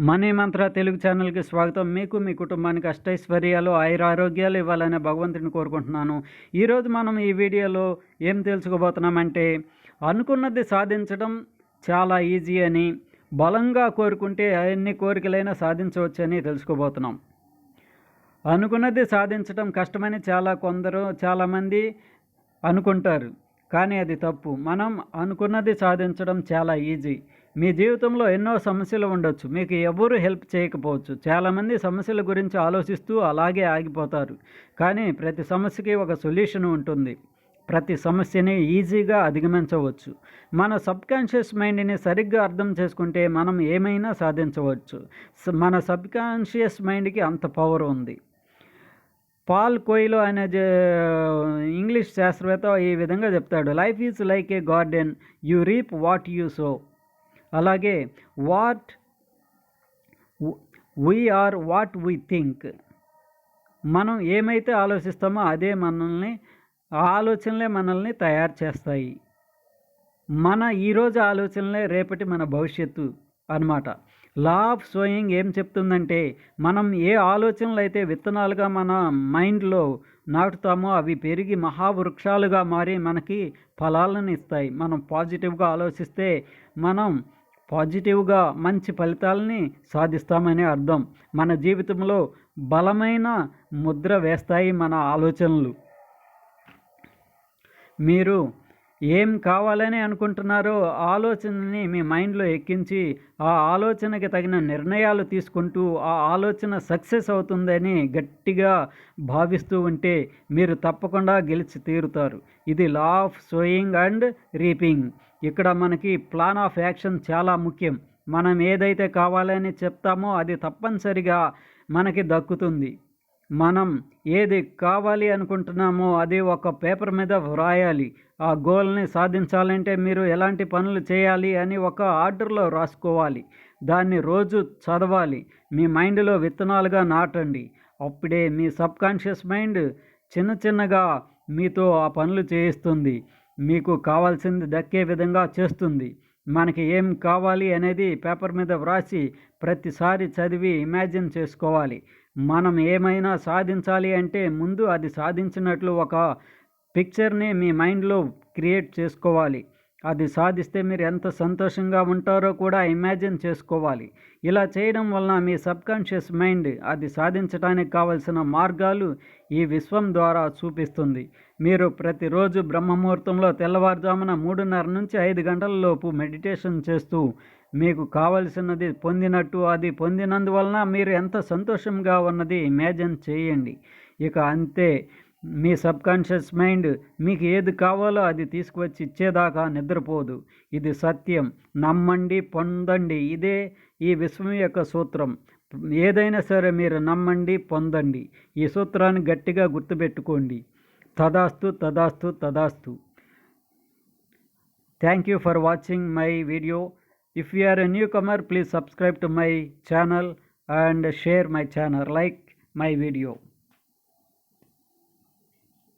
Money మంత్ర తెలుగు ఛానల్కి స్వాగతం. మీకు మీ కుటుంబానికి అష్టైశ్వర్యాలు ఆయురారోగ్యాలు ఇవ్వాలని భగవంతుని కోరుకుంటున్నాను. ఈరోజు మనం ఈ వీడియోలో ఏం తెలుసుకోబోతున్నామంటే అనుకున్నది సాధించడం చాలా ఈజీ అని బలంగా కోరుకుంటే ఎన్ని కోరికలైనా సాధించవచ్చని తెలుసుకోబోతున్నాం. అనుకున్నది సాధించడం కష్టమని చాలా కొందరు చాలామంది అనుకుంటారు. కానీ అది తప్పు. మనం అనుకున్నది సాధించడం చాలా ఈజీ. మీ జీవితంలో ఎన్నో సమస్యలు ఉండొచ్చు. మీకు ఎవరు హెల్ప్ చేయకపోవచ్చు. చాలామంది సమస్యల గురించి ఆలోచిస్తూ అలాగే ఆగిపోతారు. కానీ ప్రతి సమస్యకి ఒక సొల్యూషన్ ఉంటుంది. ప్రతి సమస్యని ఈజీగా అధిగమించవచ్చు. మన సబ్కాన్షియస్ మైండ్ని సరిగ్గా అర్థం చేసుకుంటే మనం ఏమైనా సాధించవచ్చు. మన సబ్కాన్షియస్ మైండ్కి అంత పవర్ ఉంది. పాల్ కోయిలో అనే ఇంగ్లీష్ శాస్త్రవేత్త ఈ విధంగా చెప్తాడు. Life is like a garden. You reap what you sow అలాగే what we are what we think. మనం ఏమైతే ఆలోచిస్తామో అదే మనల్ని ఆ ఆలోచనలే మనల్ని తయారు చేస్తాయి. మన ఈరోజు ఆలోచనలే రేపటి మన భవిష్యత్తు అన్నమాట. లా ఆఫ్ సోయింగ్ ఏం చెప్తుందంటే మనం ఏ ఆలోచనలు అయితే విత్తనాలుగా మన మైండ్లో నాటుతామో అవి పెరిగి మహావృక్షాలుగా మారి మనకి ఫలాలను ఇస్తాయి. మనం పాజిటివ్గా ఆలోచిస్తే మనం పాజిటివ్గా మంచి ఫలితాలని సాధిస్తామని అర్థం. మన జీవితంలో బలమైన ముద్ర వేస్తాయి మన ఆలోచనలు. మీరు ఏం కావాలని అనుకుంటున్నారో ఆలోచనని మీ మైండ్లో ఎక్కించి ఆ ఆలోచనకి తగిన నిర్ణయాలు తీసుకుంటూ ఆ ఆలోచన సక్సెస్ అవుతుందని గట్టిగా భావిస్తూ ఉంటే మీరు తప్పకుండా గెలిచి తీరుతారు. ఇది law of sowing and reaping ఇక్కడ మనకి ప్లాన్ ఆఫ్ యాక్షన్ చాలా ముఖ్యం. మనం ఏదైతే కావాలని చెప్తామో అది తప్పనిసరిగా మనకి దక్కుతుంది. మనం ఏది కావాలి అనుకుంటున్నామో అది ఒక పేపర్ మీద వ్రాయాలి. ఆ గోల్ని సాధించాలంటే మీరు ఎలాంటి పనులు చేయాలి అని ఒక ఆర్డర్లో రాసుకోవాలి. దాన్ని రోజు చదవాలి. మీ మైండ్లో విత్తనాలుగా నాటండి. అప్పుడే మీ సబ్కాన్షియస్ మైండ్ చిన్న చిన్నగా మీతో ఆ పనులు చేయిస్తుంది. మీకు కావాల్సింది దక్కే విధంగా చేస్తుంది. మనకి ఏం కావాలి అనేది పేపర్ మీద వ్రాసి ప్రతిసారి చదివి ఇమాజిన్ చేసుకోవాలి. మనం ఏమైనా సాధించాలి అంటే ముందు అది సాధించినట్లు ఒక పిక్చర్ని మీ మైండ్లో క్రియేట్ చేసుకోవాలి. అది సాధిస్తే మీరు ఎంత సంతోషంగా ఉంటారో కూడా ఇమాజిన్ చేసుకోవాలి. ఇలా చేయడం వలన మీ సబ్కాన్షియస్ మైండ్ అది సాధించడానికి కావలసిన మార్గాలు ఈ విశ్వం ద్వారా చూపిస్తుంది. మీరు ప్రతిరోజు బ్రహ్మముహూర్తంలో తెల్లవారుజామున మూడున్నర నుంచి ఐదు గంటల లోపు మెడిటేషన్ చేస్తూ మీకు కావలసినది పొందినట్టు అది పొందినందువలన మీరు ఎంత సంతోషంగా ఉన్నది ఇమాజిన్ చేయండి. ఇక అంతే మీ సబ్కాన్షియస్ మైండ్ మీకు ఏది కావాలో అది తీసుకువచ్చి ఇచ్చేదాకా నిద్రపోదు. ఇది సత్యం. నమ్మండి పొందండి. ఇదే ఈ విశ్వం యొక్క సూత్రం. ఏదైనా సరే మీరు నమ్మండి పొందండి. ఈ సూత్రాన్ని గట్టిగా గుర్తుపెట్టుకోండి. తదాస్తు తదాస్తు తదాస్తు. Thank you for watching my video if you are a new comer please subscribe to my channel and share my channel like my video